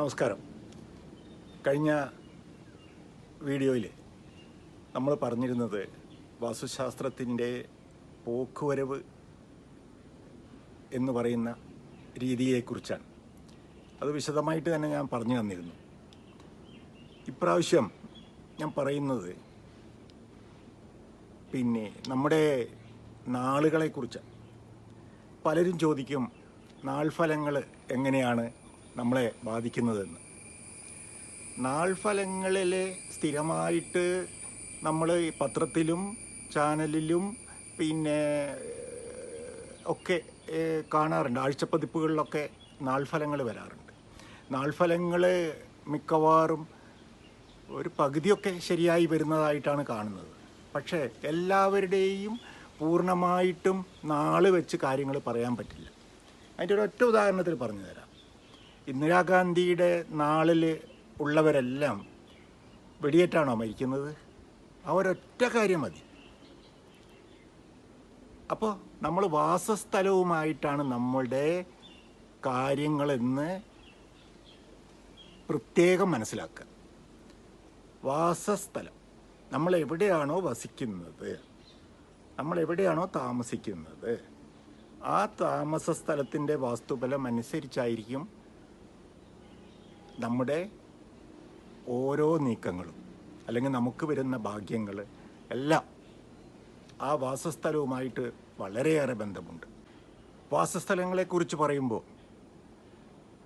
നമസ്കാരം. കഴിഞ്ഞ വീഡിയോയിൽ നമ്മൾ പറഞ്ഞിരുന്നത് വാസ്തുശാസ്ത്രത്തിന്റെ പോക്കുവരവ് എന്ന് പറയുന്ന രീതിയെക്കുറിച്ചാണ്. അത് വിശദമായിട്ട് തന്നെ ഞാൻ പറഞ്ഞു തന്നിരുന്നു. ഇപ്രാവശ്യം ഞാൻ പറയുന്നത് പിന്നെ നമ്മുടെ നാളുകളെക്കുറിച്ചാണ്. പലരും ചോദിക്കും നാൾഫലങ്ങൾ എങ്ങനെയാണ്? നമ്മളെ ബാധിക്കുന്നതെന്ന്. നാൾഫലങ്ങളിൽ സ്ഥിരമായിട്ട് നമ്മൾ പത്രത്തിലും ചാനലിലും പിന്നെ ഒക്കെ കാണാറുണ്ട്. ആഴ്ചപ്പതിപ്പുകളിലൊക്കെ നാൾഫലങ്ങൾ വരാറുണ്ട്. നാൾഫലങ്ങൾ മിക്കവാറും ഒരു പകുതിയൊക്കെ ശരിയായി വരുന്നതായിട്ടാണ് കാണുന്നത്. പക്ഷേ എല്ലാവരുടെയും പൂർണമായിട്ടും നാൾ വെച്ച് കാര്യങ്ങൾ പറയാൻ പറ്റില്ല. അതിന്റെ ഒരൊറ്റ ഉദാഹരണത്തിൽ പറഞ്ഞു തരാം. ഇന്ദിരാഗാന്ധിയുടെ നാളിൽ ഉള്ളവരെല്ലാം വെടിയേറ്റാണോ മരിക്കുന്നത്? ആ ഒരൊറ്റ കാര്യം മതി. അപ്പോൾ നമ്മൾ വാസസ്ഥലവുമായിട്ടാണ് നമ്മളുടെ കാര്യങ്ങളെന്ന് പ്രത്യേകം മനസ്സിലാക്കുക. വാസസ്ഥലം. നമ്മൾ എവിടെയാണോ വസിക്കുന്നത്? നമ്മൾ എവിടെയാണോ താമസിക്കുന്നത്? ആ താമസ സ്ഥലത്തിന്റെ വാസ്തുബലം അനുസരിച്ചായിരിക്കും നമ്മുടെ ഓരോ നീക്കങ്ങളും അല്ലെങ്കിൽ നമുക്ക് വരുന്ന ഭാഗ്യങ്ങൾ എല്ലാം ആ വാസസ്ഥലവുമായിട്ട് വളരെയേറെ ബന്ധമുണ്ട്. വാസസ്ഥലങ്ങളെക്കുറിച്ച് പറയുമ്പോൾ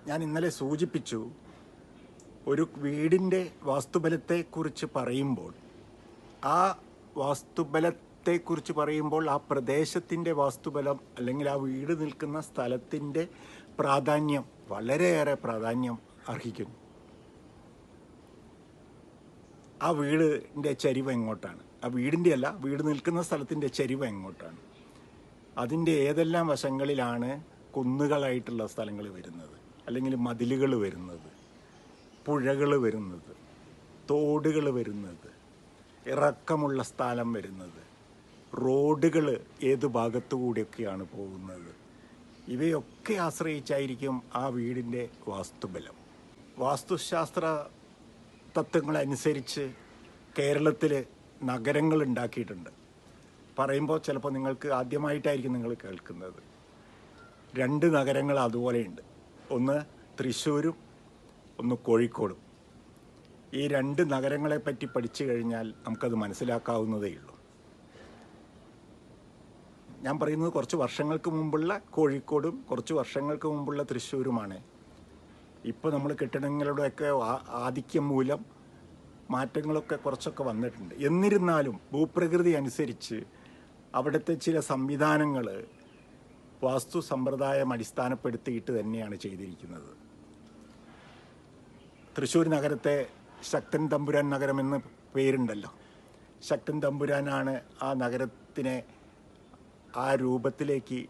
ഞാൻ ഇന്നലെ സൂചിപ്പിച്ചു ഒരു വീടിന്റെ വാസ്തുബലത്തെക്കുറിച്ച് പറയുമ്പോൾ ആ വാസ്തുബലത്തെക്കുറിച്ച് പറയുമ്പോൾ ആ പ്രദേശത്തിന്റെ വാസ്തുബലം അല്ലെങ്കിൽ ആ വീട് നിൽക്കുന്ന സ്ഥലത്തിന്റെ പ്രാധാന്യം വളരെയേറെ പ്രാധാന്യം അർഹിക്കുന്നു. ആ വീടിന്റെ ചരിവ് എങ്ങോട്ടാണ്? ആ വീടിന്റെ അല്ല വീട് നിൽക്കുന്ന സ്ഥലത്തിന്റെ ചരിവ് എങ്ങോട്ടാണ്? അതിന്റെ ഏതെല്ലാം വശങ്ങളിലാണ് കുന്നുകളായിട്ടുള്ള സ്ഥലങ്ങൾ വരുന്നത്? അല്ലെങ്കിൽ മതിലുകൾ വരുന്നത്? പുഴകൾ വരുന്നത്? തോടുകൾ വരുന്നത്? ഇറക്കമുള്ള സ്ഥലം വരുന്നത്? റോഡുകൾ ഏത് ഭാഗത്തു കൂടിയൊക്കെയാണ് പോകുന്നത്? ഇവയൊക്കെ ആശ്രയിച്ചായിരിക്കും ആ വീടിന്റെ വാസ്തുബലം. വാസ്തുശാസ്ത്ര തത്വങ്ങളനുസരിച്ച് കേരളത്തിൽ നഗരങ്ങൾ ഉണ്ടാക്കിയിട്ടുണ്ട് പറയുമ്പോൾ ചിലപ്പോൾ നിങ്ങൾക്ക് ആദ്യമായിട്ടായിരിക്കും നിങ്ങൾ കേൾക്കുന്നത്. രണ്ട് നഗരങ്ങൾ അതുപോലെയുണ്ട്. ഒന്ന് തൃശ്ശൂരും ഒന്ന് കോഴിക്കോടും. ഈ രണ്ട് നഗരങ്ങളെ പറ്റി പഠിച്ചു കഴിഞ്ഞാൽ നമുക്കത് മനസ്സിലാക്കാവുന്നതേ ഉള്ളൂ. ഞാൻ പറയുന്നത് കുറച്ച് വർഷങ്ങൾക്ക് മുമ്പുള്ള കോഴിക്കോടും കുറച്ച് വർഷങ്ങൾക്ക് മുമ്പുള്ള തൃശ്ശൂരുമാണ് ഇപ്പോൾ നമ്മൾ കെട്ടിടങ്ങളുടെയൊക്കെ ആധിക്യം മൂലം മാറ്റങ്ങളൊക്കെ കുറച്ചൊക്കെ വന്നിട്ടുണ്ട്. എന്നിരുന്നാലും ഭൂപ്രകൃതി അനുസരിച്ച് അവിടുത്തെ ചില സംവിധാനങ്ങൾ വാസ്തു സമ്പ്രദായം അടിസ്ഥാനപ്പെടുത്തിയിട്ട് തന്നെയാണ് ചെയ്തിരിക്കുന്നത്. തൃശ്ശൂർ നഗരത്തെ ശക്തൻ തമ്പുരാൻ നഗരം നഗരമെന്ന് പേരുണ്ടല്ലോ. ശക്തൻ തമ്പുരാനാണ് ആ നഗരത്തിനെ ആ രൂപത്തിലേക്ക്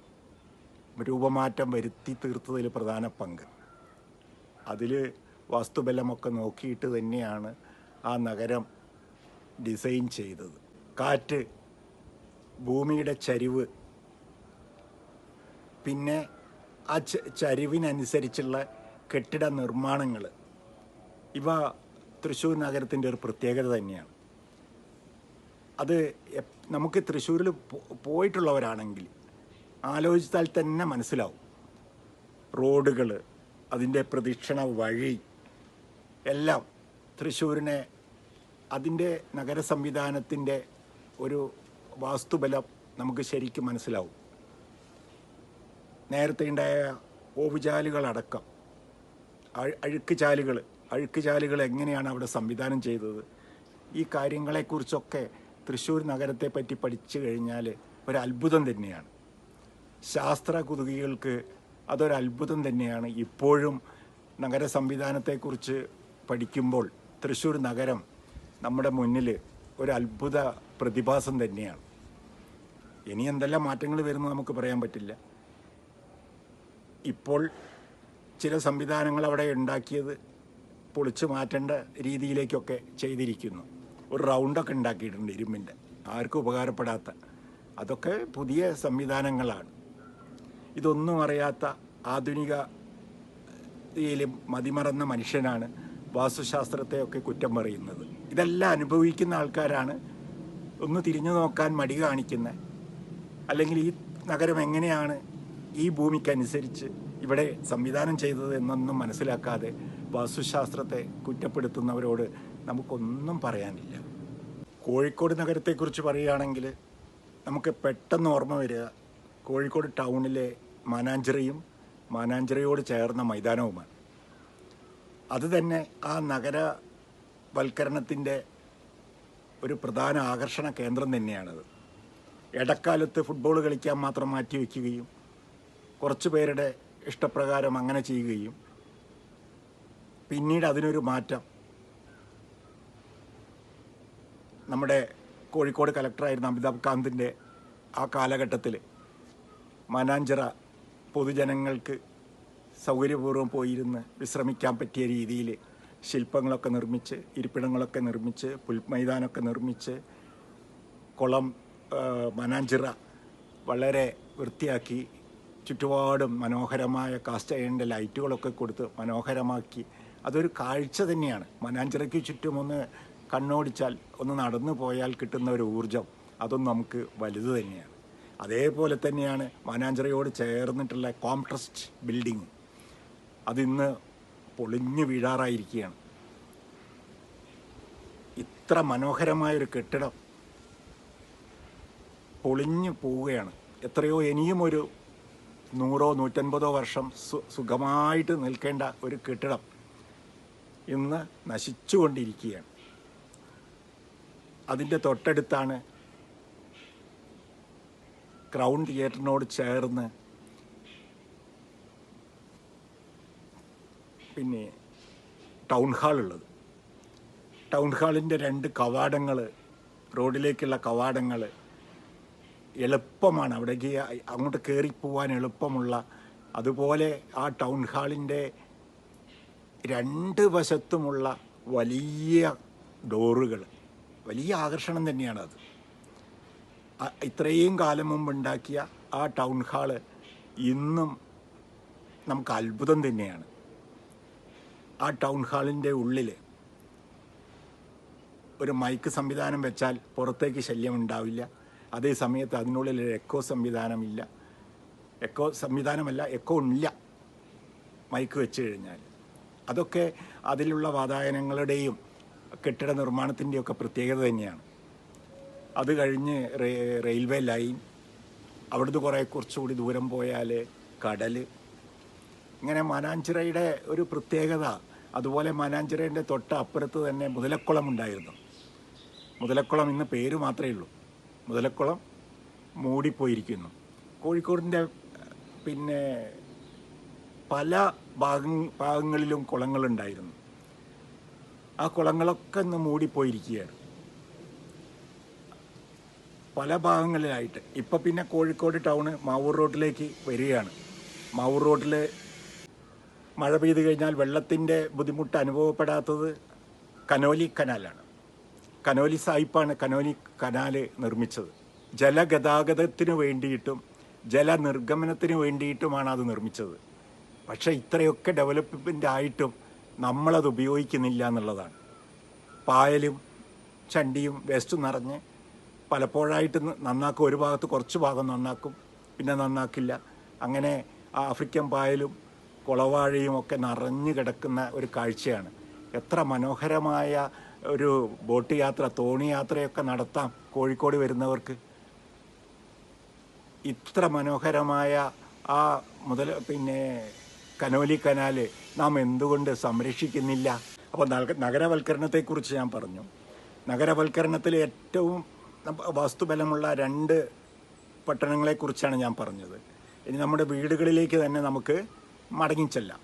രൂപമാറ്റം വരുത്തി തീർത്തതിൽ പ്രധാന പങ്ക്. അതിൽ വാസ്തുബലമൊക്കെ നോക്കിയിട്ട് തന്നെയാണ് ആ നഗരം ഡിസൈൻ ചെയ്തത്. കാറ്റ് ഭൂമിയുടെ ചരിവ് പിന്നെ ആ ചരിവിനനുസരിച്ചുള്ള കെട്ടിട നിർമ്മാണങ്ങൾ ഇവ തൃശ്ശൂർ നഗരത്തിന്റെ ഒരു പ്രത്യേകത തന്നെയാണ്. അത് നമുക്ക് തൃശ്ശൂരിൽ പോയിട്ടുള്ളവരാണെങ്കിൽ ആലോചിച്ചാൽ തന്നെ മനസ്സിലാവും. റോഡുകൾ അതിന്റെ പ്രദക്ഷിണ വഴി എല്ലാം തൃശ്ശൂരിനെ അതിന്റെ നഗര സംവിധാനത്തിന്റെ ഒരു വാസ്തുബലം നമുക്ക് ശരിക്കും മനസ്സിലാവും. നേരത്തെ ഉണ്ടായ ഓവുചാലുകളടക്കം അഴ് അഴുക്ക് ചാലുകൾ അഴുക്ക് ചാലുകൾ എങ്ങനെയാണ് അവിടെ സംവിധാനം ചെയ്തത്? ഈ കാര്യങ്ങളെക്കുറിച്ചൊക്കെ തൃശ്ശൂർ നഗരത്തെ പറ്റി പഠിച്ചു കഴിഞ്ഞാൽ ഒരു അത്ഭുതം തന്നെയാണ്. ശാസ്ത്ര കുതുകികൾക്ക് അതൊരു അത്ഭുതം തന്നെയാണ്. ഇപ്പോഴും നഗര സംവിധാനത്തെക്കുറിച്ച് പഠിക്കുമ്പോൾ തൃശ്ശൂർ നഗരം നമ്മുടെ മുന്നിൽ ഒരു അത്ഭുത പ്രതിഭാസം തന്നെയാണ്. ഇനി എന്തെല്ലാം മാറ്റങ്ങൾ വരുന്നു നമുക്ക് പറയാൻ പറ്റില്ല. ഇപ്പോൾ ചില സംവിധാനങ്ങൾ അവിടെ ഉണ്ടാക്കിയത് പൊളിച്ചു മാറ്റേണ്ട രീതിയിലേക്കൊക്കെ ചെയ്തിരിക്കുന്നു. ഒരു റൗണ്ടൊക്കെ ഉണ്ടാക്കിയിട്ടുണ്ട് ഇരുമ്പിന്റെ ആർക്കും ഉപകാരപ്പെടാത്ത. അതൊക്കെ പുതിയ സംവിധാനങ്ങളാണ്. ഇതൊന്നും അറിയാത്ത ആധുനിക യിലും മതിമറന്ന മനുഷ്യനാണ് വാസ്തുശാസ്ത്രത്തെയൊക്കെ കുറ്റം പറയുന്നത്. ഇതെല്ലാം അനുഭവിക്കുന്ന ആൾക്കാരാണ് ഒന്ന് തിരിഞ്ഞു നോക്കാൻ മടി കാണിക്കുന്ന അല്ലെങ്കിൽ ഈ നഗരം എങ്ങനെയാണ് ഈ ഭൂമിക്കനുസരിച്ച് ഇവിടെ സംവിധാനം ചെയ്തത് എന്നൊന്നും മനസ്സിലാക്കാതെ വാസ്തുശാസ്ത്രത്തെ കുറ്റപ്പെടുത്തുന്നവരോട് നമുക്കൊന്നും പറയാനില്ല. കോഴിക്കോട് നഗരത്തെക്കുറിച്ച് പറയുകയാണെങ്കിൽ നമുക്ക് പെട്ടെന്ന് ഓർമ്മ വരിക. കോഴിക്കോട് ടൗണിലെ മാനാഞ്ചിറയും മാനാഞ്ചിറയോട് ചേർന്ന മൈതാനവുമാണ്. അതുതന്നെ ആ നഗരവൽക്കരണത്തിന്റെ ഒരു പ്രധാന ആകർഷണ കേന്ദ്രം തന്നെയാണത്. ഇടക്കാലത്ത് ഫുട്ബോൾ കളിക്കാൻ മാത്രം മാറ്റി വയ്ക്കുകയും കുറച്ച് പേരുടെ ഇഷ്ടപ്രകാരം അങ്ങനെ ചെയ്യുകയും പിന്നീട് അതിനൊരു മാറ്റം. നമ്മുടെ കോഴിക്കോട് കലക്ടറായിരുന്ന അമിതാഭ് കാന്തിന്റെ ആ കാലഘട്ടത്തിൽ മാനാഞ്ചിറ പൊതുജനങ്ങൾക്ക് സൗകര്യപൂർവം പോയിരുന്ന് വിശ്രമിക്കാൻ പറ്റിയ രീതിയിൽ ശില്പങ്ങളൊക്കെ നിർമ്മിച്ച് ഇരിപ്പിടങ്ങളൊക്കെ നിർമ്മിച്ച് പുൽമൈതാനമൊക്കെ നിർമ്മിച്ച് കുളം മനാഞ്ചിറ വളരെ വൃത്തിയാക്കി ചുറ്റുപാടും മനോഹരമായ കാസ്റ്റ് അയണിന്റെ ലൈറ്റുകളൊക്കെ കൊടുത്ത് മനോഹരമാക്കി. അതൊരു കാഴ്ച തന്നെയാണ്. മനാഞ്ചിറയ്ക്ക് ചുറ്റും ഒന്ന് കണ്ണോടിച്ചാൽ ഒന്ന് നടന്നു പോയാൽ കിട്ടുന്ന ഒരു ഊർജം അതും നമുക്ക് വലുത് തന്നെയാണ്. അതേപോലെ തന്നെയാണ് മാനാഞ്ചിറയോട് ചേർന്നിട്ടുള്ള കോംട്രസ്റ്റ് ബിൽഡിംഗ്. അതിന്ന് പൊളിഞ്ഞു വീഴാറായിരിക്കുകയാണ്. ഇത്ര മനോഹരമായൊരു കെട്ടിടം പൊളിഞ്ഞു പോവുകയാണ്. എത്രയോ ഇനിയും ഒരു നൂറോ നൂറ്റൻപതോ വർഷം സുഖമായിട്ട് നിൽക്കേണ്ട ഒരു കെട്ടിടം ഇന്ന് നശിച്ചുകൊണ്ടിരിക്കുകയാണ്. അതിന്റെ തൊട്ടടുത്താണ് ക്രൗൺ തിയേറ്ററിനോട് ചേർന്ന് പിന്നെ ടൗൺ ഹാൾ ഉള്ളത്. ടൗൺ ഹാളിന്റെ രണ്ട് കവാടങ്ങൾ റോഡിലേക്കുള്ള കവാടങ്ങൾ എളുപ്പമാണ്. അവിടേക്ക് അങ്ങോട്ട് കയറി പോകാൻ എളുപ്പമുള്ള. അതുപോലെ ആ ടൗൺ ഹാളിന്റെ രണ്ട് വശത്തുമുള്ള വലിയ ഡോറുകൾ വലിയ ആകർഷണം തന്നെയാണത്. ഇത്രയും കാലം മുമ്പ് ഉണ്ടാക്കിയ ആ ടൗൺ ഹാൾ ഇന്നും നമുക്ക് അത്ഭുതം തന്നെയാണ്. ആ ടൗൺ ഹാളിന്റെ ഉള്ളിൽ ഒരു മൈക്ക് സംവിധാനം വെച്ചാൽ പുറത്തേക്ക് ശല്യം ഉണ്ടാവില്ല. അതേ സമയത്ത് അതിനുള്ളിൽ ഒരു എക്കോ സംവിധാനമില്ല എക്കോ സംവിധാനമല്ല എക്കോ ഇല്ല മൈക്ക് വെച്ച് കഴിഞ്ഞാൽ. അതൊക്കെ അതിലുള്ള വാതായനങ്ങളുടെയും കെട്ടിട നിർമ്മാണത്തിന്റെയൊക്കെ പ്രത്യേകത തന്നെയാണ്. അത് കഴിഞ്ഞ് റെയിൽവേ ലൈൻ അവിടുന്ന് കുറേ കുറച്ചുകൂടി ദൂരം പോയാൽ കടൽ ഇങ്ങനെ മനാഞ്ചിറയുടെ ഒരു പ്രത്യേകത അതുപോലെ മനാഞ്ചിറയുടെ തൊട്ട് അപ്പുറത്ത് തന്നെ മുതലക്കുളം ഉണ്ടായിരുന്നു. മുതലക്കുളം ഇന്ന് പേര് മാത്രമേ ഉള്ളൂ. മുതലക്കുളം മൂടിപ്പോയിരിക്കുന്നു. കോഴിക്കോടിന്റെ പിന്നെ പല ഭാഗ ഭാഗങ്ങളിലും കുളങ്ങളുണ്ടായിരുന്നു. ആ കുളങ്ങളൊക്കെ ഇന്ന് മൂടിപ്പോയിരിക്കുകയാണ്. പല ഭാഗങ്ങളിലായിട്ട്. ഇപ്പം പിന്നെ കോഴിക്കോട് ടൗണ് മാവൂർ റോഡിലേക്ക് വരികയാണ്. മാവൂർ റോഡിൽ മഴ പെയ്തു കഴിഞ്ഞാൽ വെള്ളത്തിന്റെ ബുദ്ധിമുട്ട് അനുഭവപ്പെടാത്തത് കനോലി കനാലാണ്. കനോലി സായിപ്പാണ് കനോലി കനാൽ നിർമ്മിച്ചത്. ജലഗതാഗതത്തിന് വേണ്ടിയിട്ടും ജലനിർഗമനത്തിന് വേണ്ടിയിട്ടുമാണ് അത് നിർമ്മിച്ചത്. പക്ഷേ ഇത്രയൊക്കെ ഡെവലപ്മെന്റ് ആയിട്ടും നമ്മളത് ഉപയോഗിക്കുന്നില്ല എന്നുള്ളതാണ്. പായലും ചണ്ടിയും വേസ്റ്റും നിറഞ്ഞ് പലപ്പോഴായിട്ട് നന്നാക്കും. ഒരു ഭാഗത്ത് കുറച്ച് ഭാഗം നന്നാക്കും പിന്നെ നന്നാക്കില്ല. അങ്ങനെ ആഫ്രിക്കൻ പായലും കുളവാഴയും ഒക്കെ നിറഞ്ഞു കിടക്കുന്ന ഒരു കാഴ്ചയാണ്. എത്ര മനോഹരമായ ഒരു ബോട്ട് യാത്ര തോണി യാത്രയൊക്കെ നടത്താം കോഴിക്കോട് വരുന്നവർക്ക്. ഇത്ര മനോഹരമായ ആ മുതൽ പിന്നെ കനോലി കനാല് നാം എന്തുകൊണ്ട് സംരക്ഷിക്കുന്നില്ല? അപ്പോൾ നഗരവൽക്കരണത്തെക്കുറിച്ച് ഞാൻ പറഞ്ഞു. നഗരവൽക്കരണത്തിൽ ഏറ്റവും വാസ്തുബലമുള്ള രണ്ട് പട്ടണങ്ങളെക്കുറിച്ചാണ് ഞാൻ പറഞ്ഞത്. ഇനി നമ്മുടെ വീടുകളിലേക്ക് തന്നെ നമുക്ക് മടങ്ങിച്ചെല്ലാം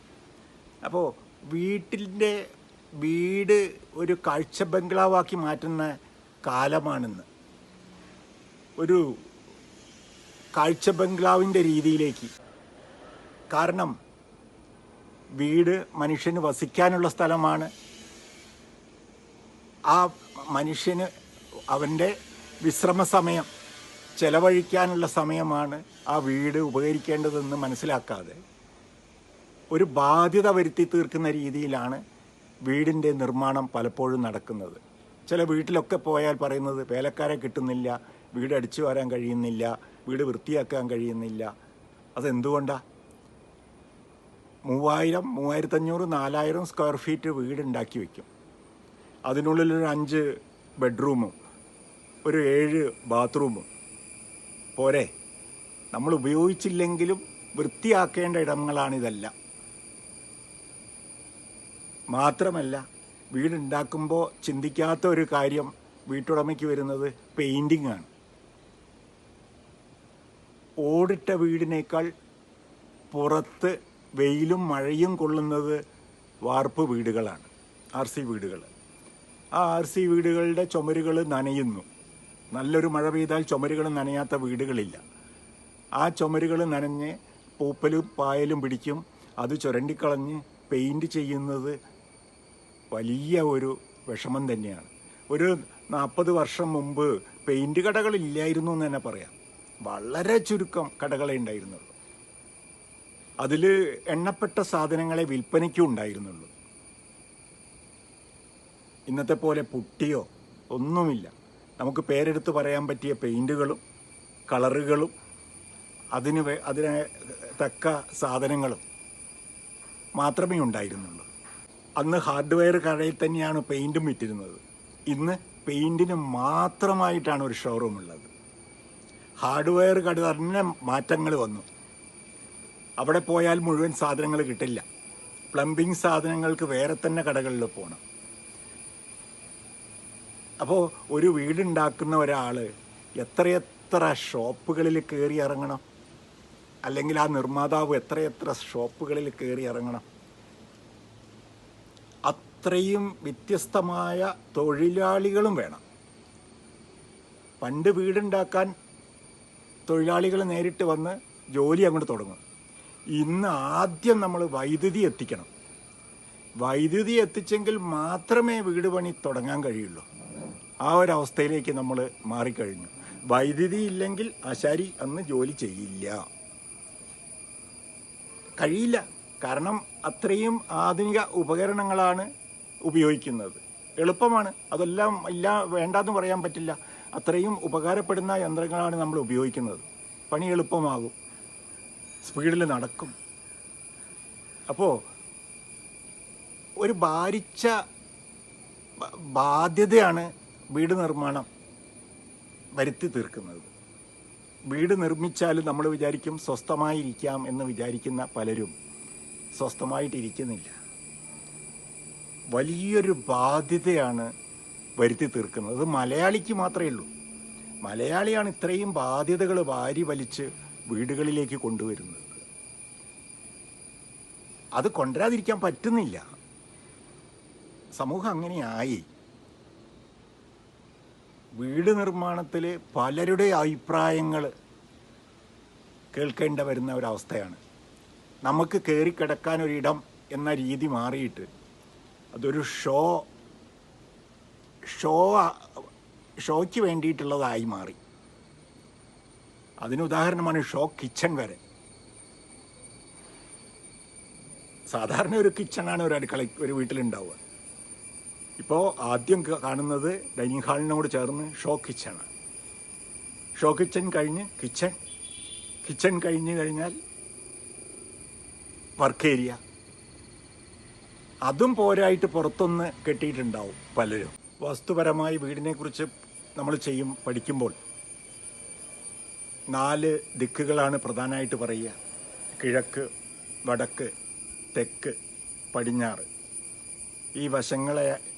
അപ്പോൾ വീട്ടിന്റെ വീട് ഒരു കാഴ്ച ബംഗ്ലാവാക്കി മാറ്റുന്ന കാലമാണെന്ന്. ഒരു കാഴ്ച ബംഗ്ലാവിന്റെ രീതിയിലേക്ക്. കാരണം വീട് മനുഷ്യന് വസിക്കാനുള്ള സ്ഥലമാണ്. ആ മനുഷ്യന് അവന്റെ വിശ്രമ സമയം ചെലവഴിക്കാനുള്ള സമയമാണ് ആ വീട് ഉപകരിക്കേണ്ടതെന്ന് മനസ്സിലാക്കാതെ ഒരു ബാധ്യത വരുത്തി തീർക്കുന്ന രീതിയിലാണ് വീടിന്റെ നിർമ്മാണം പലപ്പോഴും നടക്കുന്നത്. ചില വീട്ടിലൊക്കെ പോയാൽ പറയുന്നത് വേലക്കാരെ കിട്ടുന്നില്ല വീട് അടിച്ചു വരാൻ കഴിയുന്നില്ല വീട് വൃത്തിയാക്കാൻ കഴിയുന്നില്ല. അതെന്തുകൊണ്ടാണ് മൂവായിരം മൂവായിരത്തഞ്ഞൂറ് നാലായിരം സ്ക്വയർ ഫീറ്റ് വീട് ഉണ്ടാക്കി വയ്ക്കും. അതിനുള്ളിൽ ഒരു അഞ്ച് ബെഡ്റൂമും ഒരു ഏഴ് ബാത്റൂം പോരെ. നമ്മൾ ഉപയോഗിച്ചില്ലെങ്കിലും വൃത്തിയാക്കേണ്ട ഇടങ്ങളാണിതെല്ലാം മാത്രമല്ല വീടുണ്ടാക്കുമ്പോൾ ചിന്തിക്കാത്ത ഒരു കാര്യം വീട്ടുടമയ്ക്ക് വരുന്നത് പെയിന്റിംഗ് ആണ്. ഓടിട്ട വീടിനേക്കാൾ പുറത്ത് വെയിലും മഴയും കൊള്ളുന്നത് വാർപ്പ് വീടുകളാണ്. ആർ സി വീടുകൾ ആ ആർ സി വീടുകളുടെ ചുമരുകൾ നനയുന്നു. നല്ലൊരു മഴ പെയ്താൽ ചുമരുകൾ നനയാത്ത വീടുകളില്ല. ആ ചുമരുകൾ നനഞ്ഞ് പൂപ്പലും പായലും പിടിക്കും. അത് ചുരണ്ടിക്കളഞ്ഞ് പെയിന്റ് ചെയ്യുന്നത് വലിയ ഒരു വിഷമം തന്നെയാണ്. ഒരു നാൽപ്പത് വർഷം മുമ്പ് പെയിന്റ് കടകളില്ലായിരുന്നു എന്ന് തന്നെ പറയാം. വളരെ ചുരുക്കം കടകളെ ഉണ്ടായിരുന്നുള്ളൂ. അതിൽ എണ്ണപ്പെട്ട സാധനങ്ങളെ വിൽപ്പനയ്ക്കും ഉണ്ടായിരുന്നുള്ളൂ. ഇന്നത്തെ പോലെ പുട്ടിയോ ഒന്നുമില്ല. നമുക്ക് പേരെടുത്ത് പറയാൻ പറ്റിയ പെയിന്റുകളും കളറുകളും അതിന് അതിനെ തക്ക സാധനങ്ങളും മാത്രമേ ഉണ്ടായിരുന്നുള്ളൂ. അന്ന് ഹാർഡ്വെയർ കടയിൽ തന്നെയാണ് പെയിന്റും വിറ്റിരുന്നത് ഇന്ന് പെയിന്റിന് മാത്രമായിട്ടാണ് ഒരു ഷോറൂം ഉള്ളത്. ഹാർഡ്വെയർ കട തന്നെ മാറ്റങ്ങൾ വന്നു. അവിടെ പോയാൽ മുഴുവൻ സാധനങ്ങൾ കിട്ടില്ല. പ്ലംബിംഗ് സാധനങ്ങൾക്ക് വേറെ തന്നെ കടകളിൽ പോകണം അപ്പോൾ ഒരു വീടുണ്ടാക്കുന്ന ഒരാൾ എത്രയെത്ര ഷോപ്പുകളിൽ കയറി ഇറങ്ങണം? അല്ലെങ്കിൽ ആ നിർമ്മാതാവ് എത്രയെത്ര ഷോപ്പുകളിൽ കയറി ഇറങ്ങണം? അത്രയും വ്യത്യസ്തമായ തൊഴിലാളികളും വേണം. പണ്ട് വീടുണ്ടാക്കാൻ തൊഴിലാളികൾ നേരിട്ട് വന്ന് ജോലി അങ്ങോട്ട് തുടങ്ങും. ഇന്ന് ആദ്യം നമ്മൾ വൈദ്യുതി എത്തിക്കണം. വൈദ്യുതി എത്തിച്ചെങ്കിൽ മാത്രമേ വീട് പണി തുടങ്ങാൻ കഴിയുള്ളൂ. ആ ഒരു അവസ്ഥയിലേക്ക് നമ്മൾ മാറിക്കഴിഞ്ഞു. വൈദ്യുതി ഇല്ലെങ്കിൽ ആശാരി അന്ന് ജോലി ചെയ്യില്ല. കഴിയില്ല. കാരണം അത്രയും ആധുനിക ഉപകരണങ്ങളാണ് ഉപയോഗിക്കുന്നത്. എളുപ്പമാണ്. അതെല്ലാം ഇല്ല വേണ്ടാന്ന് പറയാൻ പറ്റില്ല. അത്രയും ഉപകാരപ്പെടുന്ന യന്ത്രങ്ങളാണ് നമ്മൾ ഉപയോഗിക്കുന്നത്. പണി എളുപ്പമാകും. സ്പീഡിൽ നടക്കും. അപ്പോൾ ഒരു ഭാരിച്ച ബാധ്യതയാണ് വീട് നിർമ്മാണം വരുത്തി തീർക്കുന്നത്. വീട് നിർമ്മിച്ചാൽ നമ്മൾ വിചാരിക്കും സ്വസ്ഥമായിരിക്കാം എന്ന് വിചാരിക്കുന്ന പലരും സ്വസ്ഥമായിട്ടിരിക്കുന്നില്ല. വലിയൊരു ബാധ്യതയാണ് വരുത്തി തീർക്കുന്നത്. അത് മലയാളിക്ക് മാത്രമേ ഉള്ളൂ. മലയാളിയാണ് ഇത്രയും ബാധ്യതകൾ വാരി വലിച്ച് വീടുകളിലേക്ക് കൊണ്ടുവരുന്നത്. അത് കൊണ്ടുവരാതിരിക്കാൻ പറ്റുന്നില്ല. സമൂഹം അങ്ങനെയായി. വീട് നിർമ്മാണത്തിൽ പലരുടെ അഭിപ്രായങ്ങൾ കേൾക്കേണ്ട വരുന്ന ഒരവസ്ഥയാണ്. നമുക്ക് കയറി കിടക്കാൻ ഒരിടം എന്ന രീതി മാറിയിട്ട് അതൊരു ഷോ ഷോ ഷോയ്ക്ക് വേണ്ടിയിട്ടുള്ളതായി മാറി. അതിന് ഉദാഹരണമാണ് ഷോ കിച്ചൺ വരെ. സാധാരണ ഒരു കിച്ചണാണ് ഒരു അടുക്കള ഒരു വീട്ടിലുണ്ടാവുക. ഇപ്പോൾ ആദ്യം കാണുന്നത് ഡൈനിങ് ഹാളിനോട് ചേർന്ന് ഷോ കിച്ചണാണ് ഷോ കിച്ചൺ കഴിഞ്ഞ് കിച്ചൺ. കിച്ചൺ കഴിഞ്ഞ് കഴിഞ്ഞാൽ വർക്ക് ഏരിയ. അതും പോരായിട്ട് പുറത്തൊന്ന് കെട്ടിയിട്ടുണ്ടാവും പലരും. വസ്തുപരമായി വീടിനെക്കുറിച്ച് നമ്മൾ ചെയ്യും പഠിക്കുമ്പോൾ. നാല് ദിക്കുകളാണ് പ്രധാനമായിട്ട് പറയുക. കിഴക്ക് വടക്ക് തെക്ക് പടിഞ്ഞാറ്. ഈ വശങ്ങളെ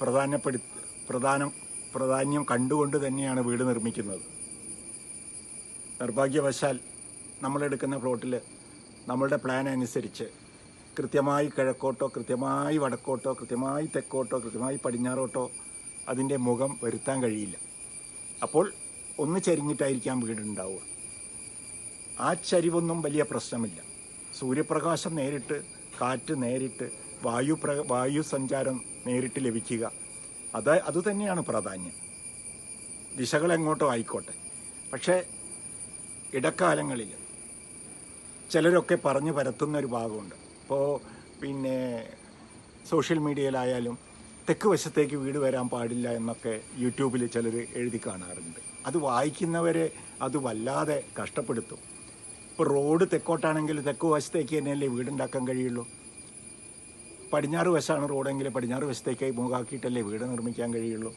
പ്രധാനപ്പെടു പ്രധാനം പ്രാധാന്യം കണ്ടുകൊണ്ട് തന്നെയാണ് വീട് നിർമ്മിക്കുന്നത്. നിർഭാഗ്യവശാൽ നമ്മളെടുക്കുന്ന പ്ലോട്ടിൽ നമ്മളുടെ പ്ലാൻ അനുസരിച്ച് കൃത്യമായി കിഴക്കോട്ടോ കൃത്യമായി വടക്കോട്ടോ കൃത്യമായി തെക്കോട്ടോ കൃത്യമായി പടിഞ്ഞാറോട്ടോ അതിന്റെ മുഖം വരുത്താൻ കഴിയില്ല. അപ്പോൾ ഒന്ന് ചരിഞ്ഞിട്ടായിരിക്കാം വീടുണ്ടാവുക. ആ ചരിവൊന്നും വലിയ പ്രശ്നമില്ല. സൂര്യപ്രകാശം നേരിട്ട് കാറ്റ് നേരിട്ട് വായു പ്ര വായു സഞ്ചാരം നേരിട്ട് ലഭിക്കുക. അത് അതുതന്നെയാണ് പ്രാധാന്യം. ദിശകൾ എങ്ങോട്ടോ ആയിക്കോട്ടെ. പക്ഷേ ഇടക്കാലങ്ങളിൽ ചിലരൊക്കെ പറഞ്ഞു പരത്തുന്ന ഒരു ഭാഗമുണ്ട്. ഇപ്പോൾ പിന്നെ സോഷ്യൽ മീഡിയയിലായാലും തെക്ക് വശത്തേക്ക് വീട് വരാൻ പാടില്ല എന്നൊക്കെ യൂട്യൂബിൽ ചിലർ എഴുതി കാണാറുണ്ട്. അത് വായിക്കുന്നവരെ അത് വല്ലാതെ കഷ്ടപ്പെടുത്തും. ഇപ്പോൾ റോഡ് തെക്കോട്ടാണെങ്കിൽ തെക്ക് വശത്തേക്ക് തന്നെയല്ലേ വീടുണ്ടാക്കാൻ കഴിയുള്ളൂ? പടിഞ്ഞാറ് വശമാണ് റോഡെങ്കിൽ പടിഞ്ഞാറ് വശത്തേക്കായി മുഖാക്കിയിട്ടല്ലേ വീട് നിർമ്മിക്കാൻ കഴിയുള്ളൂ.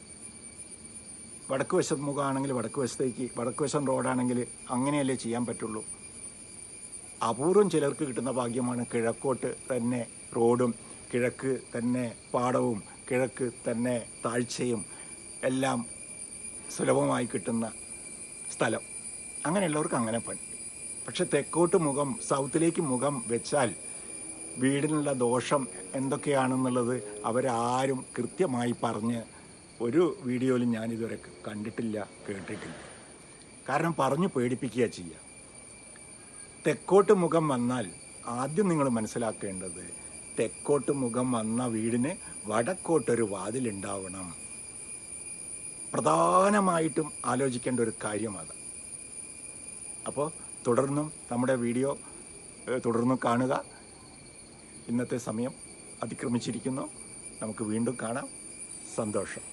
വടക്ക് വശത്ത് മുഖമാണെങ്കിൽ വടക്ക് വശത്തേക്ക് വടക്ക് വശം റോഡാണെങ്കിൽ അങ്ങനെയല്ലേ ചെയ്യാൻ പറ്റുള്ളൂ. അപൂർവം ചിലർക്ക് കിട്ടുന്ന ഭാഗ്യമാണ് കിഴക്കോട്ട് തന്നെ റോഡും കിഴക്ക് തന്നെ പാടവും കിഴക്ക് തന്നെ താഴ്ചയും എല്ലാം സുലഭമായി കിട്ടുന്ന സ്ഥലം. അങ്ങനെയുള്ളവർക്ക് അങ്ങനെ പണി പക്ഷെ തെക്കോട്ട് മുഖം സൗത്തിലേക്ക് മുഖം വെച്ചാൽ വീടിനുള്ള ദോഷം എന്തൊക്കെയാണെന്നുള്ളത് അവരാരും കൃത്യമായി പറഞ്ഞ് ഒരു വീഡിയോയിലും ഞാനിതുവരെ കണ്ടിട്ടില്ല കേട്ടിട്ടില്ല. കാരണം പറഞ്ഞു പേടിപ്പിക്കുക ചെയ്യുക തെക്കോട്ട് മുഖം വന്നാൽ ആദ്യം നിങ്ങൾ മനസ്സിലാക്കേണ്ടത് തെക്കോട്ട് മുഖം വന്ന വീടിന് വടക്കോട്ടൊരു വാതിലുണ്ടാവണം. പ്രധാനമായിട്ടും ആലോചിക്കേണ്ട ഒരു കാര്യമാണ് അപ്പോൾ തുടർന്നും നമ്മുടെ വീഡിയോ തുടർന്നും കാണുക. ഇന്നത്തെ സമയം അതിക്രമിച്ചിരിക്കുന്നു. നമുക്ക് വീണ്ടും കാണാം. സന്തോഷം.